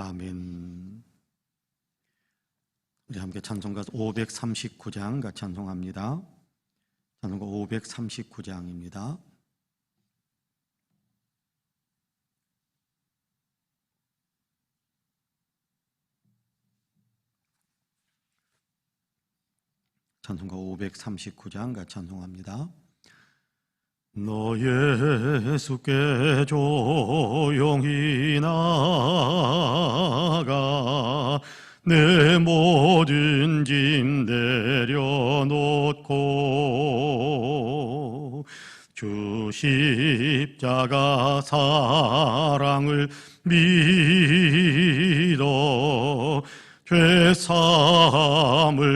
아멘. 우리 함께 찬송가 539장 같이 찬송합니다. 찬송가 539장입니다. 찬송가 539장 같이 찬송합니다. 너 예수께 조용히 나가 내 모든 짐 내려놓고 주 십자가 사랑을 믿어 죄사함을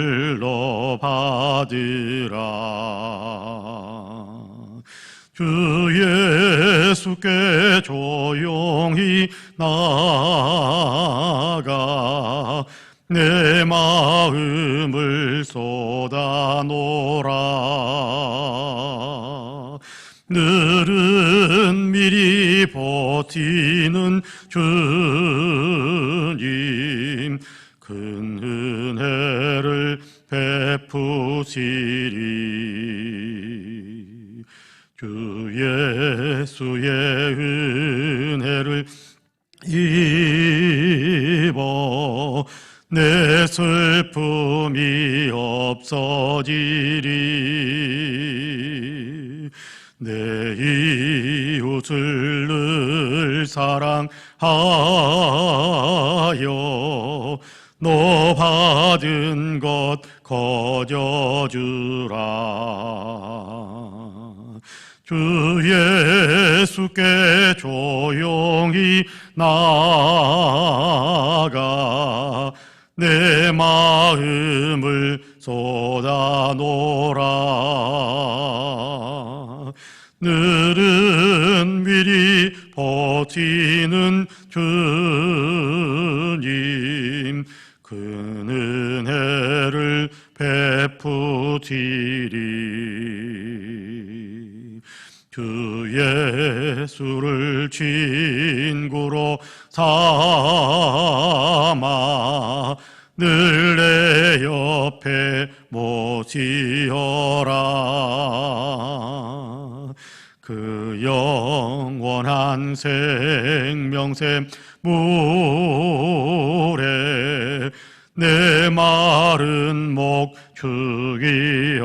늘 사랑하여 너 받은 것 거저 주라. 주 예수께 조용히 나가 내 마음을 쏟아놓라 늘은 미리 버티는 주님 큰 은혜를 베푸시리. 주 예수를 친구로 삼아 늘 내 옆에 모시어라 그 영원한 생명샘 물에 내 마른 목 죽이어라.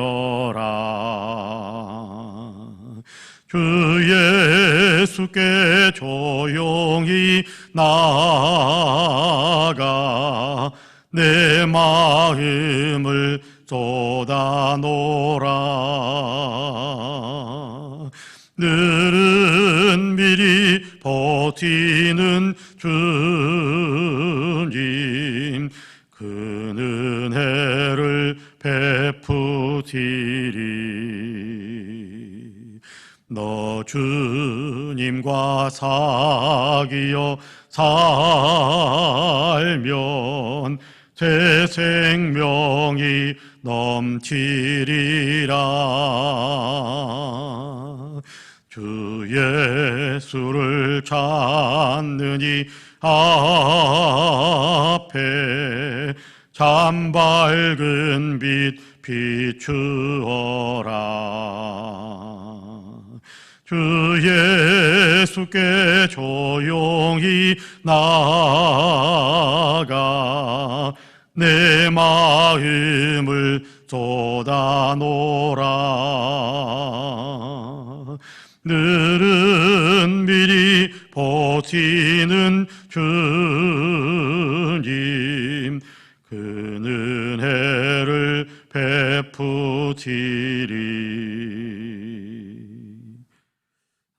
주 예수께 조용히 나가 내 마음을 쏟아놓라 늘은 미리 버티는 주님 큰 은혜를 베푸시리. 너 주님과 사귀어 살면 새 생명이 넘치리라 주 예수를 찾느니 앞에 참 밝은 빛 비추어라. 주 예수께 조용히 나가 내 마음을 쏟아놓라 늘은 미리 보시는 주님 그 은혜를 베푸시리.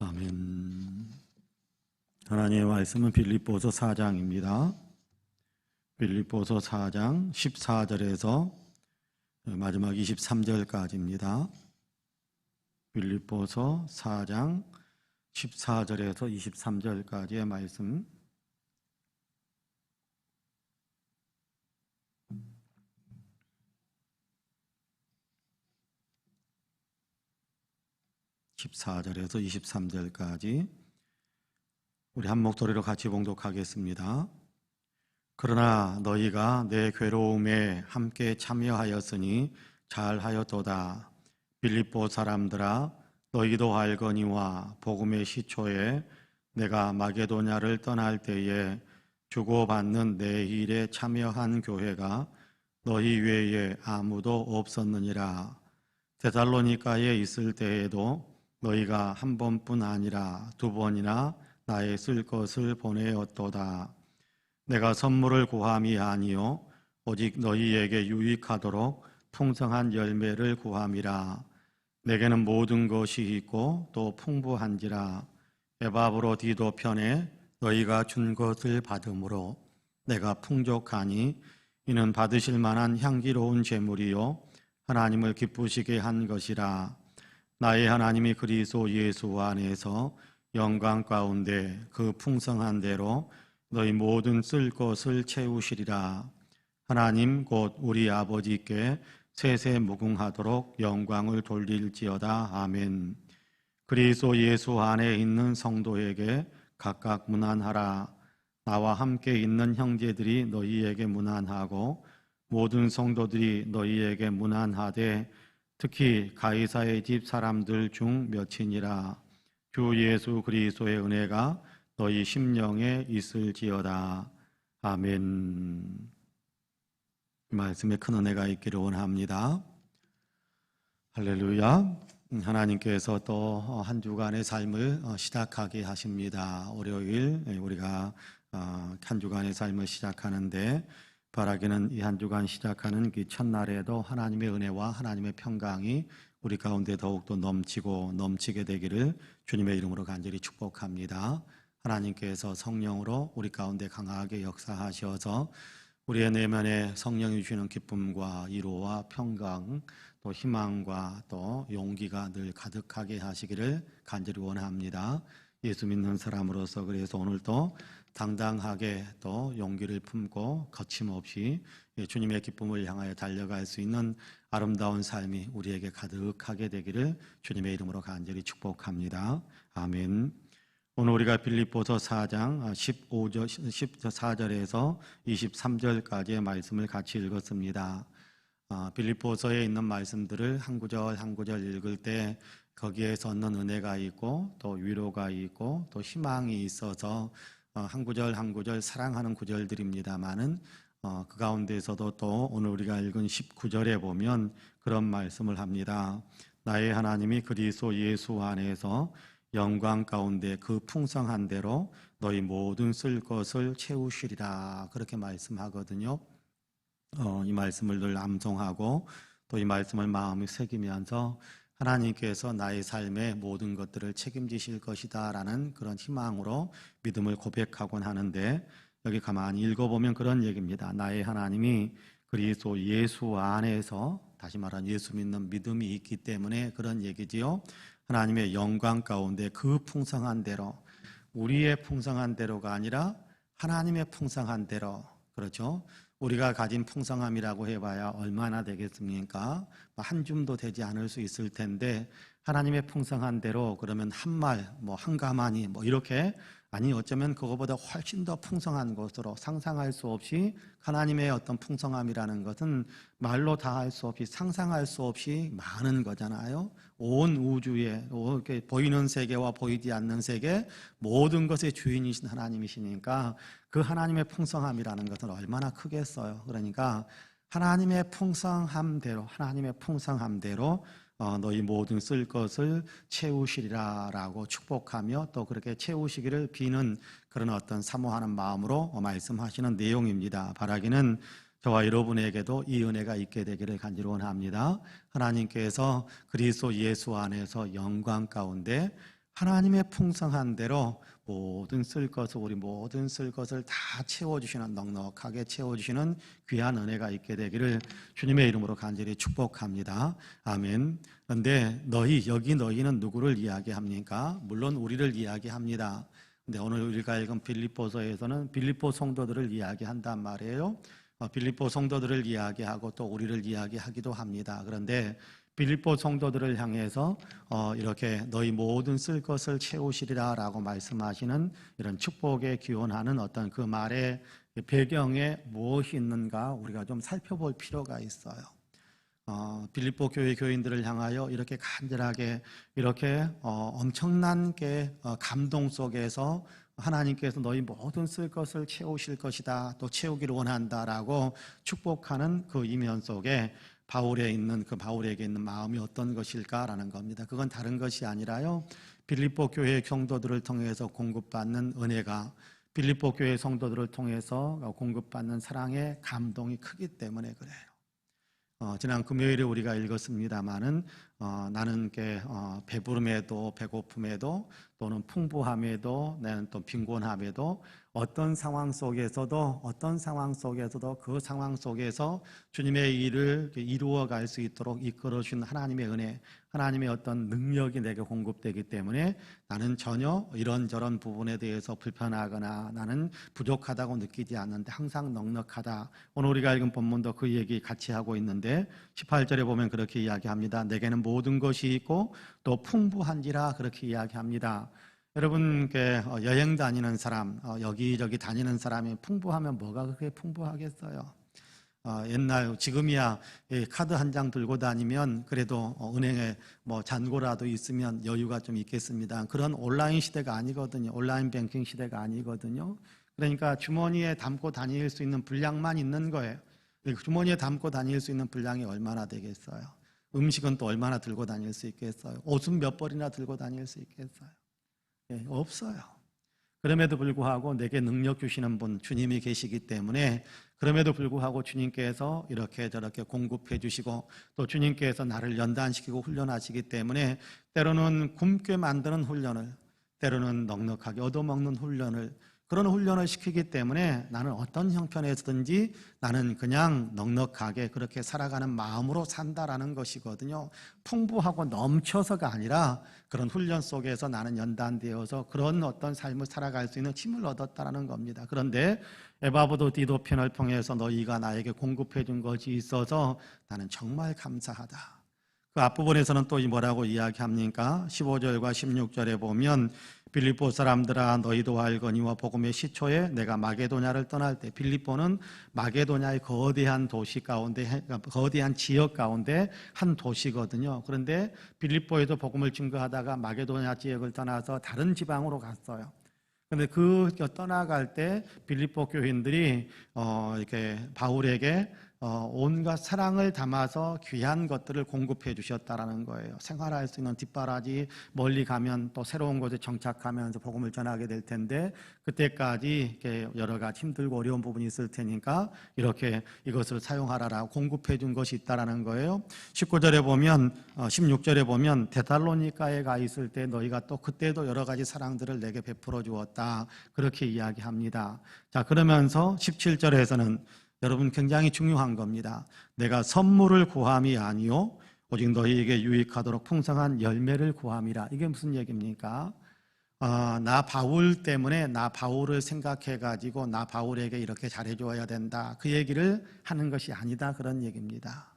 아멘. 하나님의 말씀은 빌립보서 4장입니다. 빌립보서 4장 14절에서 마지막 23절까지입니다. 빌립보서 4장 14절에서 23절까지의 말씀. (14절에서 23절까지) 우리 한 목소리로 같이 봉독하겠습니다. 그러나 너희가 내 괴로움에 함께 참여하였으니 잘하였도다. 빌립보 사람들아 너희도 알거니와 복음의 시초에 내가 마게도냐를 떠날 때에 주고받는 내 일에 참여한 교회가 너희 외에 아무도 없었느니라. 데살로니카에 있을 때에도 너희가 한 번뿐 아니라 두 번이나 나의 쓸 것을 보내었도다. 내가 선물을 구함이 아니요 오직 너희에게 유익하도록 풍성한 열매를 구함이라 내게는 모든 것이 있고 또 풍부한지라 에바브로 디도 편에 너희가 준 것을 받음으로 내가 풍족하니 이는 받으실 만한 향기로운 제물이요 하나님을 기쁘시게 한 것이라 나의 하나님이 그리스도 예수 안에서 영광 가운데 그 풍성한 대로 너희 모든 쓸 것을 채우시리라. 하나님 곧 우리 아버지께 세세 무궁하도록 영광을 돌릴지어다. 아멘. 그리스도 예수 안에 있는 성도에게 각각 문안하라. 나와 함께 있는 형제들이 너희에게 문안하고 모든 성도들이 너희에게 문안하되 특히 가이사의 집 사람들 중 몇이니라. 주 예수 그리스도의 은혜가 너희 심령에 있을지어다. 아멘. 말씀에 큰 은혜가 있기를 원합니다. 할렐루야. 하나님께서 또 한 주간의 삶을 시작하게 하십니다. 월요일 우리가 한 주간의 삶을 시작하는데 바라기는 이 한 주간 시작하는 그 첫날에도 하나님의 은혜와 하나님의 평강이 우리 가운데 더욱더 넘치고 넘치게 되기를 주님의 이름으로 간절히 축복합니다. 하나님께서 성령으로 우리 가운데 강하게 역사하셔서 우리의 내면에 성령이 주시는 기쁨과 위로와 평강 또 희망과 또 용기가 늘 가득하게 하시기를 간절히 원합니다. 예수 믿는 사람으로서 그래서 오늘도 당당하게 또 용기를 품고 거침없이 주님의 기쁨을 향하여 달려갈 수 있는 아름다운 삶이 우리에게 가득하게 되기를 주님의 이름으로 간절히 축복합니다. 아멘. 오늘 우리가 빌립보서 4장 15절 14절에서 23절까지의 말씀을 같이 읽었습니다. 아, 빌립보서에 있는 말씀들을 한 구절 한 구절 읽을 때 거기에 섰는 은혜가 있고 또 위로가 있고 또 희망이 있어서 어, 한 구절 한 구절 사랑하는 구절들입니다만은 어, 그 가운데서도 또 오늘 우리가 읽은 19절에 보면 그런 말씀을 합니다. 나의 하나님이 그리스도 예수 안에서 영광 가운데 그 풍성한 대로 너희 모든 쓸 것을 채우시리라 그렇게 말씀하거든요. 어, 이 말씀을 늘 암송하고 또 이 말씀을 마음에 새기면서 하나님께서 나의 삶의 모든 것들을 책임지실 것이다라는 그런 희망으로 믿음을 고백하곤 하는데 여기 가만히 읽어보면 그런 얘기입니다. 나의 하나님이 그리스도 예수 안에서 다시 말하면 예수 믿는 믿음이 있기 때문에 그런 얘기지요. 하나님의 영광 가운데 그 풍성한 대로 우리의 풍성한 대로가 아니라 하나님의 풍성한 대로 그렇죠. 우리가 가진 풍성함이라고 해봐야 얼마나 되겠습니까? 뭐한 줌도 되지 않을 수 있을 텐데 하나님의 풍성한 대로 그러면 한 말, 뭐 한 가마니 뭐 이렇게 아니 어쩌면 그거보다 훨씬 더 풍성한 것으로 상상할 수 없이 하나님의 어떤 풍성함이라는 것은 말로 다 할 수 없이 상상할 수 없이 많은 거잖아요. 온 우주에 보이는 세계와 보이지 않는 세계 모든 것의 주인이신 하나님이시니까 그 하나님의 풍성함이라는 것은 얼마나 크겠어요. 그러니까 하나님의 풍성함대로 하나님의 풍성함대로 어, 너희 모든 쓸 것을 채우시리라라고 축복하며 또 그렇게 채우시기를 비는 그런 어떤 사모하는 마음으로 말씀하시는 내용입니다. 바라기는 저와 여러분에게도 이 은혜가 있게 되기를 간절히 원합니다. 하나님께서 그리스도 예수 안에서 영광 가운데 하나님의 풍성한 대로 모든 쓸 것을 우리 모든 쓸 것을 다 채워주시는 넉넉하게 채워주시는 귀한 은혜가 있게 되기를 주님의 이름으로 간절히 축복합니다. 아멘. 그런데 너희 여기 너희는 누구를 이야기합니까? 물론 우리를 이야기합니다. 근데 오늘 우리가 읽은 빌립보서에서는 빌립보 성도들을 이야기한단 말이에요. 어, 빌립보 성도들을 이야기하고 또 우리를 이야기하기도 합니다. 그런데 빌립보 성도들을 향해서 어, 이렇게 너희 모든 쓸 것을 채우시리라라고 말씀하시는 이런 축복에 기원하는 어떤 그 말의 배경에 무엇이 있는가 우리가 좀 살펴볼 필요가 있어요. 어, 빌립보 교회 교인들을 향하여 이렇게 간절하게 이렇게 어, 엄청난 게 어, 감동 속에서 하나님께서 너희 모든 쓸 것을 채우실 것이다. 또 채우기를 원한다라고 축복하는 그 이면 속에 바울에 있는 그 바울에게 있는 마음이 어떤 것일까라는 겁니다. 그건 다른 것이 아니라요. 빌립보 교회 성도들을 통해서 공급받는 은혜가 빌립보 교회 성도들을 통해서 공급받는 사랑의 감동이 크기 때문에 그래요. 어, 지난 금요일에 우리가 읽었습니다마는 어, 나는 게 어, 배부름에도 배고픔에도 또는 풍부함에도 나는 또 빈곤함에도 어떤 상황 속에서도 어떤 상황 속에서도 그 상황 속에서 주님의 일을 이루어 갈 수 있도록 이끌어 준 하나님의 은혜, 하나님의 어떤 능력이 내게 공급되기 때문에 나는 전혀 이런저런 부분에 대해서 불편하거나 나는 부족하다고 느끼지 않는데 항상 넉넉하다. 오늘 우리가 읽은 본문도 그 얘기 같이 하고 있는데 18절에 보면 그렇게 이야기합니다. 내게는 모든 것이 있고 또 풍부한지라 그렇게 이야기합니다. 여러분께 어, 여행 다니는 사람, 어, 여기저기 다니는 사람이 풍부하면 뭐가 그렇게 풍부하겠어요? 어, 옛날 지금이야 카드 한 장 들고 다니면 그래도 은행에 뭐 잔고라도 있으면 여유가 좀 있겠습니다. 그런 온라인 시대가 아니거든요. 온라인 뱅킹 시대가 아니거든요. 그러니까 주머니에 담고 다닐 수 있는 분량만 있는 거예요. 주머니에 담고 다닐 수 있는 분량이 얼마나 되겠어요? 음식은 또 얼마나 들고 다닐 수 있겠어요? 옷은 몇 벌이나 들고 다닐 수 있겠어요? 예, 없어요. 그럼에도 불구하고 내게 능력 주시는 분 주님이 계시기 때문에 그럼에도 불구하고 주님께서 이렇게 저렇게 공급해 주시고 또 주님께서 나를 연단시키고 훈련하시기 때문에 때로는 굶게 만드는 훈련을 때로는 넉넉하게 얻어먹는 훈련을 그런 훈련을 시키기 때문에 나는 어떤 형편에서든지 나는 그냥 넉넉하게 그렇게 살아가는 마음으로 산다라는 것이거든요. 풍부하고 넘쳐서가 아니라 그런 훈련 속에서 나는 연단되어서 그런 어떤 삶을 살아갈 수 있는 힘을 얻었다라는 겁니다. 그런데 에바브도 디도 편을 통해서 너희가 나에게 공급해 준 것이 있어서 나는 정말 감사하다. 그 앞부분에서는 또 뭐라고 이야기합니까? 15절과 16절에 보면 빌립보 사람들아 너희도 알거니와 복음의 시초에 내가 마게도냐를 떠날 때 빌립보는 마게도냐의 거대한 도시 가운데 거대한 지역 가운데 한 도시거든요. 그런데 빌립보에도 복음을 증거하다가 마게도냐 지역을 떠나서 다른 지방으로 갔어요. 근데 그 떠나갈 때 빌립보 교인들이 어 이렇게 바울에게 어, 온갖 사랑을 담아서 귀한 것들을 공급해 주셨다라는 거예요. 생활할 수 있는 뒷바라지 멀리 가면 또 새로운 곳에 정착하면서 복음을 전하게 될 텐데 그때까지 여러 가지 힘들고 어려운 부분이 있을 테니까 이렇게 이것을 사용하라라고 공급해 준 것이 있다라는 거예요. 19절에 보면 어, 16절에 보면 데살로니카에 가 있을 때 너희가 또 그때도 여러 가지 사랑들을 내게 베풀어 주었다. 그렇게 이야기합니다. 자, 그러면서 17절에서는 여러분 굉장히 중요한 겁니다. 내가 선물을 구함이 아니요 오직 너희에게 유익하도록 풍성한 열매를 구함이라. 이게 무슨 얘기입니까? 어, 나 바울 때문에 나 바울을 생각해 가지고 나 바울에게 이렇게 잘해 줘야 된다. 그 얘기를 하는 것이 아니다 그런 얘기입니다.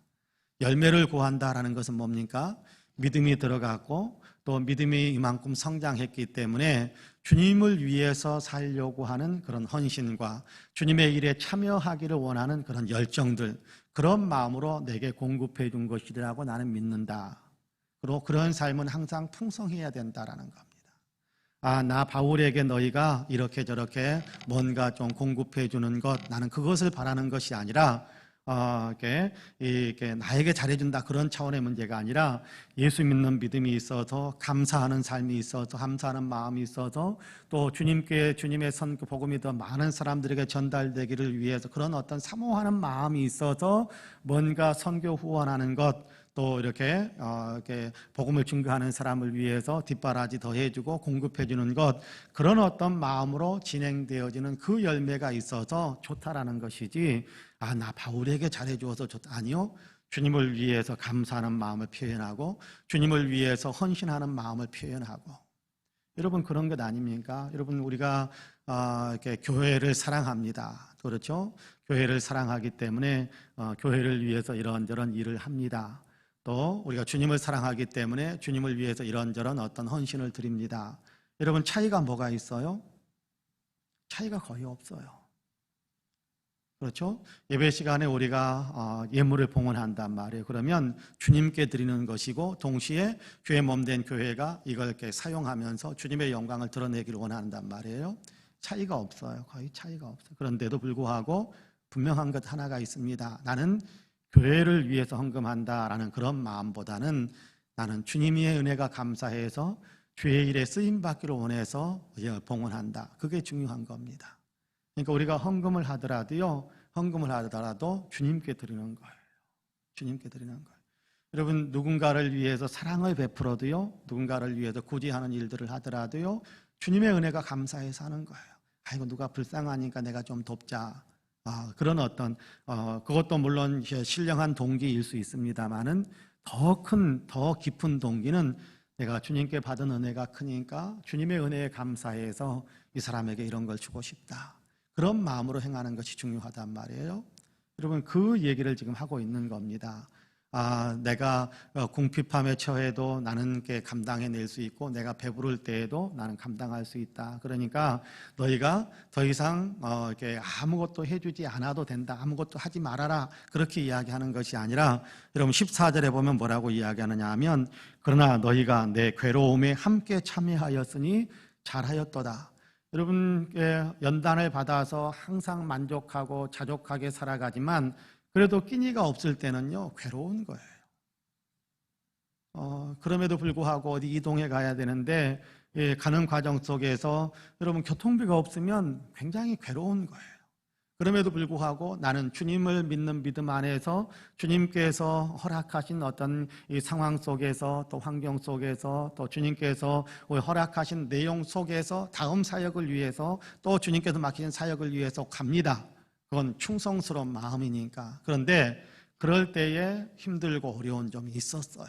열매를 구한다라는 것은 뭡니까? 믿음이 들어갔고 또 믿음이 이만큼 성장했기 때문에 주님을 위해서 살려고 하는 그런 헌신과 주님의 일에 참여하기를 원하는 그런 열정들, 그런 마음으로 내게 공급해 준 것이라고 나는 믿는다. 그리고 그런 삶은 항상 풍성해야 된다라는 겁니다. 아, 나 바울에게 너희가 이렇게 저렇게 뭔가 좀 공급해 주는 것, 나는 그것을 바라는 것이 아니라, 어, 이렇게, 이게 나에게 잘해준다 그런 차원의 문제가 아니라 예수 믿는 믿음이 있어서 감사하는 삶이 있어서 감사하는 마음이 있어서 또 주님께 주님의 선 그 복음이 더 많은 사람들에게 전달되기를 위해서 그런 어떤 사모하는 마음이 있어서 뭔가 선교 후원하는 것또 이렇게 어, 이렇게 복음을 증거하는 사람을 위해서 뒷바라지 더 해주고 공급해주는 것 그런 어떤 마음으로 진행되어지는 그 열매가 있어서 좋다라는 것이지 아 나 바울에게 잘해주어서 좋다 아니요 주님을 위해서 감사하는 마음을 표현하고 주님을 위해서 헌신하는 마음을 표현하고 여러분 그런 것 아닙니까? 여러분 우리가 어, 이렇게 교회를 사랑합니다. 그렇죠? 교회를 사랑하기 때문에 어, 교회를 위해서 이런저런 일을 합니다. 또 우리가 주님을 사랑하기 때문에 주님을 위해서 이런저런 어떤 헌신을 드립니다. 여러분 차이가 뭐가 있어요? 차이가 거의 없어요. 그렇죠? 예배 시간에 우리가 어, 예물을 봉헌한단 말이에요. 그러면 주님께 드리는 것이고 동시에 교회 몸된 교회가 이걸 이렇게 사용하면서 주님의 영광을 드러내기를 원한단 말이에요. 차이가 없어요. 거의 차이가 없어요. 그런데도 불구하고 분명한 것 하나가 있습니다. 나는 교회를 위해서 헌금한다라는 그런 마음보다는 나는 주님의 은혜가 감사해서 주의 일에 쓰임 받기를 원해서 봉헌한다. 그게 중요한 겁니다. 그러니까 우리가 헌금을 하더라도요, 헌금을 하더라도 주님께 드리는 거예요. 주님께 드리는 거예요. 여러분 누군가를 위해서 사랑을 베풀어도요, 누군가를 위해서 굳이 하는 일들을 하더라도요, 주님의 은혜가 감사해서 하는 거예요. 아이고 누가 불쌍하니까 내가 좀 돕자. 아, 그런 어떤 어, 그것도 물론 신령한 동기일 수 있습니다만은 더 큰, 더 깊은 동기는 내가 주님께 받은 은혜가 크니까 주님의 은혜에 감사해서 이 사람에게 이런 걸 주고 싶다. 그런 마음으로 행하는 것이 중요하단 말이에요. 여러분 그 얘기를 지금 하고 있는 겁니다. 아, 내가 어, 궁핍함에 처해도 나는 게 감당해낼 수 있고 내가 배부를 때에도 나는 감당할 수 있다. 그러니까 너희가 더 이상 어, 이렇게 아무것도 해주지 않아도 된다. 아무것도 하지 말아라. 그렇게 이야기하는 것이 아니라 여러분 14절에 보면 뭐라고 이야기하느냐 하면 그러나 너희가 내 괴로움에 함께 참여하였으니 잘하였도다. 여러분께 연단을 받아서 항상 만족하고 자족하게 살아가지만 그래도 끼니가 없을 때는요, 괴로운 거예요. 어, 그럼에도 불구하고 어디 이동해 가야 되는데, 예, 가는 과정 속에서 여러분 교통비가 없으면 굉장히 괴로운 거예요. 그럼에도 불구하고 나는 주님을 믿는 믿음 안에서 주님께서 허락하신 어떤 이 상황 속에서 또 환경 속에서 또 주님께서 허락하신 내용 속에서 다음 사역을 위해서 또 주님께서 맡기신 사역을 위해서 갑니다. 그건 충성스러운 마음이니까. 그런데 그럴 때에 힘들고 어려운 점이 있었어요.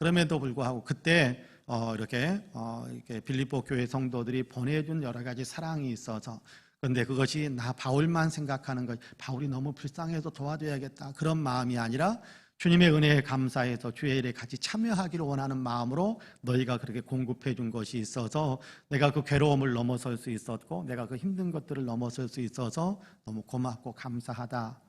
그럼에도 불구하고 그때 어, 이렇게 어, 이렇게 빌립보 교회 성도들이 보내준 여러 가지 사랑이 있어서 그런데 그것이 나 바울만 생각하는 것, 바울이 너무 불쌍해서 도와줘야겠다 그런 마음이 아니라 주님의 은혜에 감사해서 주의 일에 같이 참여하기를 원하는 마음으로 너희가 그렇게 공급해 준 것이 있어서 내가 그 괴로움을 넘어설 수 있었고 내가 그 힘든 것들을 넘어설 수 있어서 너무 고맙고 감사하다.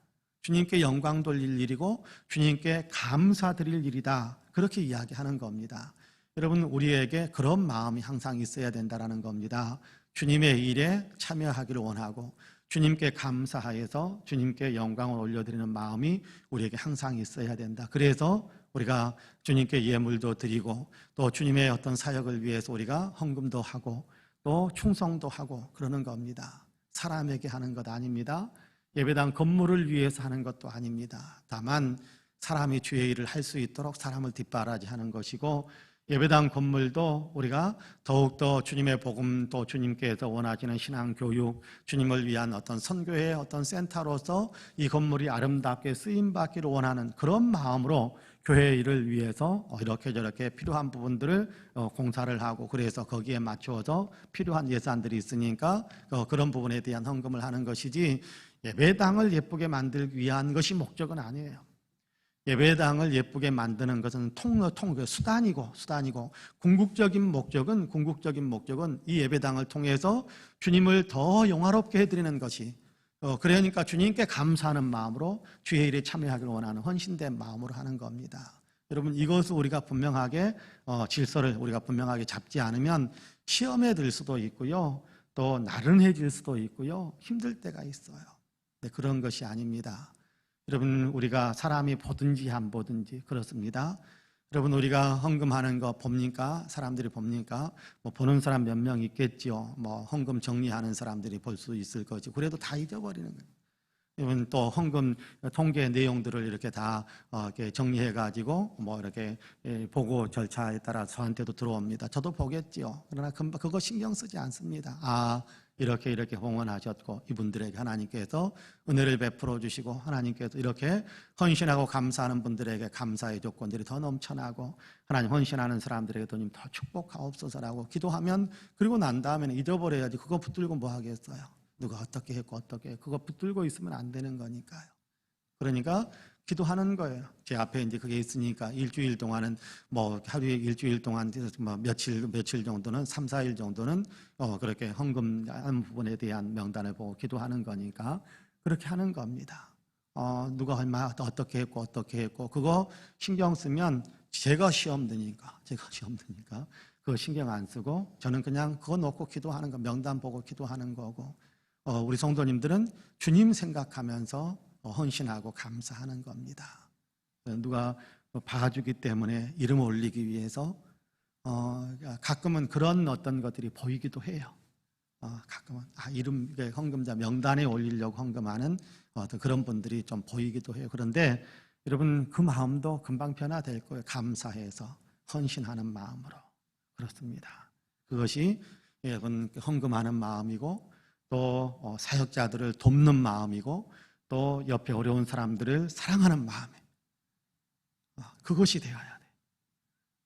주님께 영광 돌릴 일이고 주님께 감사드릴 일이다. 그렇게 이야기하는 겁니다. 여러분 우리에게 그런 마음이 항상 있어야 된다라는 겁니다. 주님의 일에 참여하기를 원하고 주님께 감사하여서 주님께 영광을 올려드리는 마음이 우리에게 항상 있어야 된다. 그래서 우리가 주님께 예물도 드리고 또 주님의 어떤 사역을 위해서 우리가 헌금도 하고 또 충성도 하고 그러는 겁니다. 사람에게 하는 것 아닙니다. 예배당 건물을 위해서 하는 것도 아닙니다. 다만 사람이 주의 일을 할 수 있도록 사람을 뒷바라지 하는 것이고 예배당 건물도 우리가 더욱더 주님의 복음 또 주님께서 원하시는 신앙 교육, 주님을 위한 어떤 선교의 어떤 센터로서 이 건물이 아름답게 쓰임 받기를 원하는 그런 마음으로 교회 일을 위해서 이렇게 저렇게 필요한 부분들을 어, 공사를 하고 그래서 거기에 맞추어서 필요한 예산들이 있으니까 어, 그런 부분에 대한 헌금을 하는 것이지 예배당을 예쁘게 만들기 위한 것이 목적은 아니에요. 예배당을 예쁘게 만드는 것은 통로 통그 수단이고 수단이고 궁극적인 목적은 궁극적인 목적은 이 예배당을 통해서 주님을 더 영화롭게 해드리는 것이 어, 그러니까 주님께 감사하는 마음으로 주의 일에 참여하기를 원하는 헌신된 마음으로 하는 겁니다. 여러분 이것을 우리가 분명하게 어, 질서를 우리가 분명하게 잡지 않으면 시험에 들 수도 있고요. 또 나른해질 수도 있고요. 힘들 때가 있어요. 네, 그런 것이 아닙니다. 여러분 우리가 사람이 보든지 안 보든지 그렇습니다. 여러분 우리가 헌금하는 거 봅니까? 사람들이 봅니까? 뭐 보는 사람 몇 명 있겠지요. 뭐 헌금 정리하는 사람들이 볼 수 있을 거지. 그래도 다 잊어버리는 거예요. 여러분 또 헌금 통계 내용들을 이렇게 다 어, 이렇게 정리해 가지고 뭐 이렇게 예, 보고 절차에 따라 저한테도 들어옵니다. 저도 보겠지요. 그러나 그거 신경 쓰지 않습니다. 아 이렇게 이렇게 봉헌하셨고 이분들에게 하나님께서 은혜를 베풀어 주시고 하나님께서 이렇게 헌신하고 감사하는 분들에게 감사의 조건들이 더 넘쳐나고 하나님 헌신하는 사람들에게 도 님 더 축복하옵소서라고 기도하면 그리고 난 다음에는 잊어버려야지 그거 붙들고 뭐 하겠어요. 누가 어떻게 했고 어떻게 그거 붙들고 있으면 안 되는 거니까요. 그러니까 기도하는 거예요. 제 앞에 이제 그게 있으니까 일주일 동안은 뭐 하루에 일주일 동안 뭐 며칠 며칠 정도는 3, 4일 정도는 어 그렇게 헌금 한 부분에 대한 명단을 보고 기도하는 거니까 그렇게 하는 겁니다. 어 누가 얼마 어떻게 했고 어떻게 했고 그거 신경 쓰면 제가 시험 드니까 제가 시험 드니까 그거 신경 안 쓰고 저는 그냥 그거 놓고 기도하는 거 명단 보고 기도하는 거고 어, 우리 성도님들은 주님 생각하면서 어, 헌신하고 감사하는 겁니다. 어, 누가 봐주기 때문에 이름 올리기 위해서 어, 가끔은 그런 어떤 것들이 보이기도 해요. 어, 가끔은 아, 이름 헌금자 명단에 올리려고 헌금하는 어떤 그런 분들이 좀 보이기도 해요. 그런데 여러분 그 마음도 금방 변화될 거예요. 감사해서 헌신하는 마음으로 그렇습니다. 그것이 여러분 헌금하는 마음이고 또 어, 사역자들을 돕는 마음이고 또 옆에 어려운 사람들을 사랑하는 마음에 어, 그것이 되어야 돼.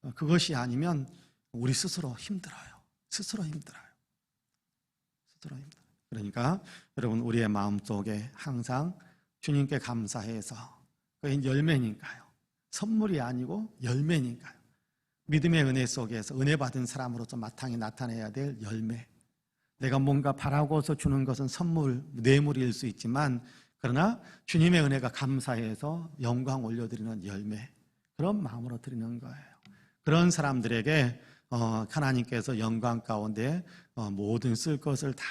어, 그것이 아니면 우리 스스로 힘들어요. 스스로 힘들어요. 스스로 힘들어요. 그러니까 여러분 우리의 마음 속에 항상 주님께 감사해서 그게 열매니까요. 선물이 아니고 열매니까요. 믿음의 은혜 속에서 은혜 받은 사람으로서 마땅히 나타내야 될 열매. 내가 뭔가 바라고서 주는 것은 선물, 뇌물일 수 있지만 그러나 주님의 은혜가 감사해서 영광 올려드리는 열매 그런 마음으로 드리는 거예요. 그런 사람들에게 어, 하나님께서 영광 가운데 어, 모든 쓸 것을 다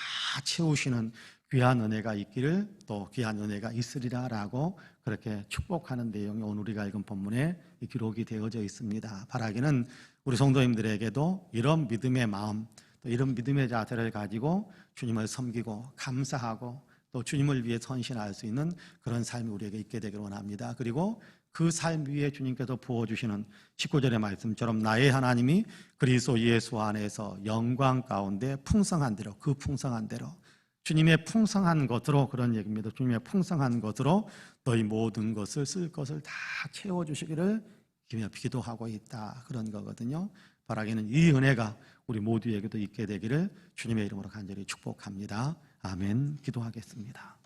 채우시는 귀한 은혜가 있기를 또 귀한 은혜가 있으리라라고 그렇게 축복하는 내용이 오늘 우리가 읽은 본문에 기록이 되어져 있습니다. 바라기는 우리 성도님들에게도 이런 믿음의 마음 또 이런 믿음의 자세를 가지고 주님을 섬기고 감사하고 또 주님을 위해 선신할 수 있는 그런 삶이 우리에게 있게 되기를 원합니다. 그리고 그 삶 위에 주님께서 부어주시는 19절의 말씀처럼 나의 하나님이 그리스도 예수 안에서 영광 가운데 풍성한 대로 그 풍성한 대로 주님의 풍성한 것으로 그런 얘기입니다. 주님의 풍성한 것으로 너희 모든 것을 쓸 것을 다 채워 주시기를 기도하고 있다. 그런 거거든요. 바라기는 이 은혜가 우리 모두에게도 있게 되기를 주님의 이름으로 간절히 축복합니다. 아멘. 기도하겠습니다.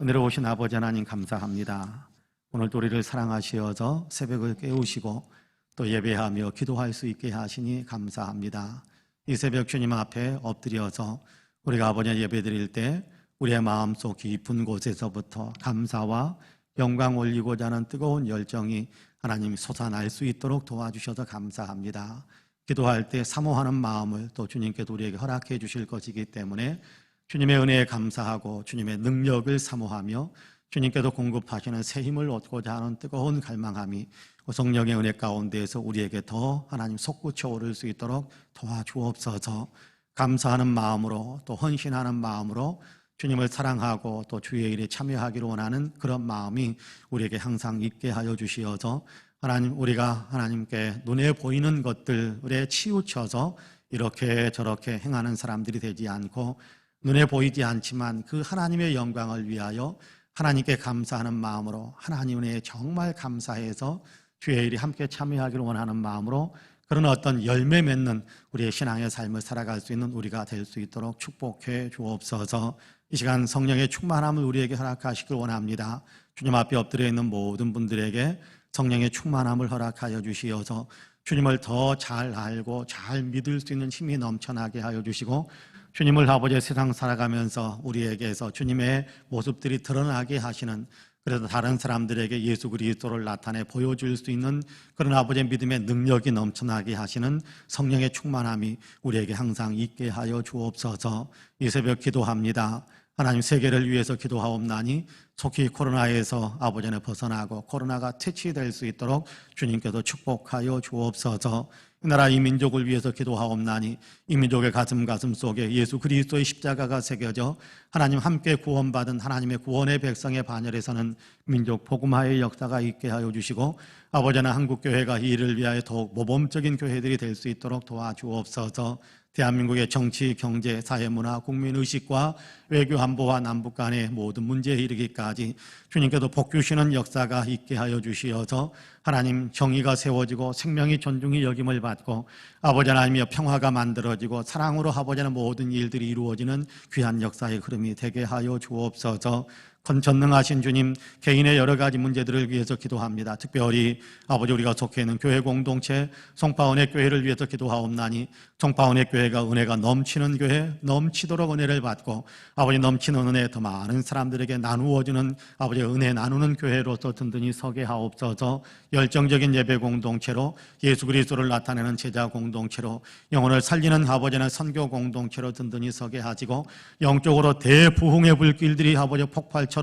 은혜로 오신 아버지 하나님 감사합니다. 오늘도 우리를 사랑하시어서 새벽을 깨우시고 또 예배하며 기도할 수 있게 하시니 감사합니다. 이 새벽 주님 앞에 엎드려서 우리가 아버지 예배 드릴 때 우리의 마음속 깊은 곳에서부터 감사와 영광 올리고자 하는 뜨거운 열정이 하나님 솟아날 수 있도록 도와주셔서 감사합니다. 기도할 때 사모하는 마음을 또 주님께도 우리에게 허락해 주실 것이기 때문에 주님의 은혜에 감사하고 주님의 능력을 사모하며 주님께도 공급하시는 새 힘을 얻고자 하는 뜨거운 갈망함이 성령의 은혜 가운데에서 우리에게 더 하나님 솟구쳐 오를 수 있도록 도와주옵소서. 감사하는 마음으로 또 헌신하는 마음으로 주님을 사랑하고 또 주의 일에 참여하기를 원하는 그런 마음이 우리에게 항상 있게 하여 주시어서 하나님 우리가 하나님께 눈에 보이는 것들에 치우쳐서 이렇게 저렇게 행하는 사람들이 되지 않고 눈에 보이지 않지만 그 하나님의 영광을 위하여 하나님께 감사하는 마음으로 하나님 은혜에 정말 감사해서 주의 일이 함께 참여하기를 원하는 마음으로 그런 어떤 열매 맺는 우리의 신앙의 삶을 살아갈 수 있는 우리가 될 수 있도록 축복해 주옵소서 이 시간 성령의 충만함을 우리에게 허락하시길 원합니다. 주님 앞에 엎드려 있는 모든 분들에게 성령의 충만함을 허락하여 주시어서 주님을 더 잘 알고 잘 믿을 수 있는 힘이 넘쳐나게 하여 주시고 주님을 아버지 세상 살아가면서 우리에게서 주님의 모습들이 드러나게 하시는 그래서 다른 사람들에게 예수 그리스도를 나타내 보여줄 수 있는 그런 아버지의 믿음의 능력이 넘쳐나게 하시는 성령의 충만함이 우리에게 항상 있게 하여 주옵소서 이 새벽 기도합니다. 하나님 세계를 위해서 기도하옵나니 속히 코로나에서 아버지는 벗어나고 코로나가 퇴치될 수 있도록 주님께서 축복하여 주옵소서 이 나라 이 민족을 위해서 기도하옵나니 이 민족의 가슴 가슴 속에 예수 그리스도의 십자가가 새겨져 하나님 함께 구원받은 하나님의 구원의 백성의 반열에서는 민족 복음화의 역사가 있게 하여 주시고 아버지는 한국 교회가 이 일을 위하여 더욱 모범적인 교회들이 될 수 있도록 도와주옵소서. 대한민국의 정치, 경제, 사회, 문화, 국민 의식과 외교 안보와 남북 간의 모든 문제에 이르기까지 주님께서 복주시는 역사가 있게 하여 주시어서 하나님 정의가 세워지고 생명이 존중이 여김을 받고 아버지 하나님이여 평화가 만들어지고 사랑으로 아버지는 모든 일들이 이루어지는 귀한 역사의 흐름이 되게 하여 주옵소서. 전능하신 주님 개인의 여러 가지 문제들을 위해서 기도합니다. 특별히 아버지 우리가 속해 있는 교회 공동체 송파원의 교회를 위해서 기도하옵나니 송파원의 교회가 은혜가 넘치는 교회 넘치도록 은혜를 받고 아버지 넘치는 은혜 더 많은 사람들에게 나누어주는 아버지 은혜 나누는 교회로서 든든히 서게 하옵소서 열정적인 예배 공동체로 예수 그리스도를 나타내는 제자 공동체로 영혼을 살리는 아버지는 선교 공동체로 든든히 서게 하시고 영적으로 대부흥의 불길들이 아버지 폭발처럼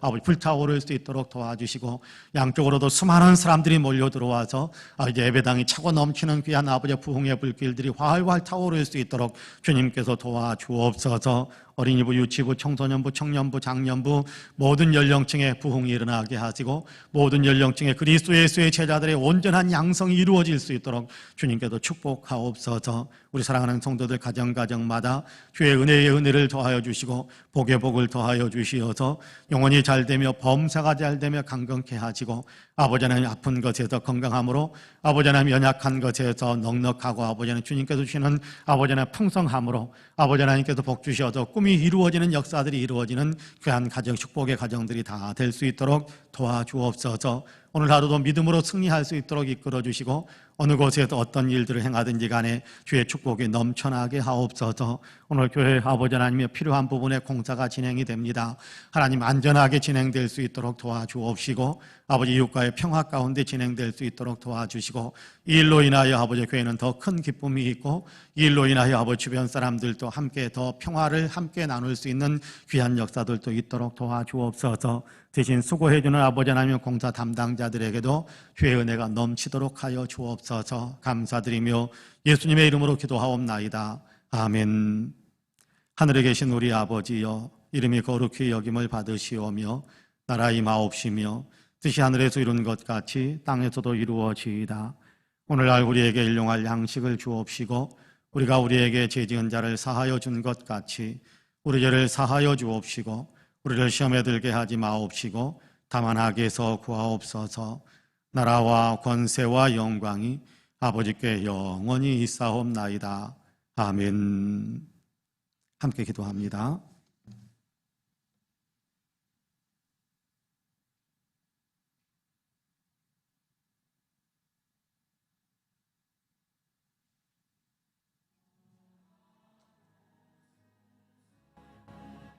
아버지 불타오를 수 있도록 도와주시고 양쪽으로도 수많은 사람들이 몰려 들어와서 아버지 예배당이 차고 넘치는 귀한 아버지 부흥의 불길들이 활활 타오를 수 있도록 주님께서 도와주옵소서 어린이부, 유치부, 청소년부, 청년부, 장년부 모든 연령층의 부흥이 일어나게 하시고 모든 연령층의 그리스도 예수의 제자들의 온전한 양성이 이루어질 수 있도록 주님께서 축복하옵소서. 우리 사랑하는 성도들 가정 가정마다 주의 은혜의 은혜를 더하여 주시고 복의 복을 더하여 주시어서 영혼이 잘 되며 범사가 잘 되며 강건케 하시고 아버지 하나님 아픈 것에서 건강함으로 아버지 하나님 연약한 것에서 넉넉하고 아버지 하나님 주님께서 주시는 아버지 하나님 풍성함으로 아버지 하나님께서 복 주셔서 꿈이 이루어지는 역사들이 이루어지는 귀한 가정 축복의 가정들이 다 될 수 있도록 도와주옵소서. 오늘 하루도 믿음으로 승리할 수 있도록 이끌어 주시고 어느 곳에서 어떤 일들을 행하든지 간에 주의 축복이 넘쳐나게 하옵소서. 오늘 교회 아버지 하나님의 필요한 부분에 공사가 진행이 됩니다. 하나님 안전하게 진행될 수 있도록 도와주옵시고 아버지 이웃과의 평화 가운데 진행될 수 있도록 도와주시고 이 일로 인하여 아버지 교회는 더 큰 기쁨이 있고 이 일로 인하여 아버지 주변 사람들도 함께 더 평화를 함께 나눌 수 있는 귀한 역사들도 있도록 도와주옵소서 대신 수고해주는 아버지 하나님 공사 담당자들에게도 주의 은혜가 넘치도록 하여 주옵소서 감사드리며 예수님의 이름으로 기도하옵나이다. 아멘. 하늘에 계신 우리 아버지여 이름이 거룩히 여김을 받으시오며 나라 임하옵시며 뜻이 하늘에서 이룬 것 같이 땅에서도 이루어지이다. 오늘날 우리에게 일용할 양식을 주옵시고 우리가 우리에게 죄 지은 자를 사하여 준 것 같이 우리 죄를 사하여 주옵시고 우리를 시험에 들게 하지 마옵시고 다만 악에서 구하옵소서 나라와 권세와 영광이 아버지께 영원히 있사옵나이다. 아멘. 함께 기도합니다.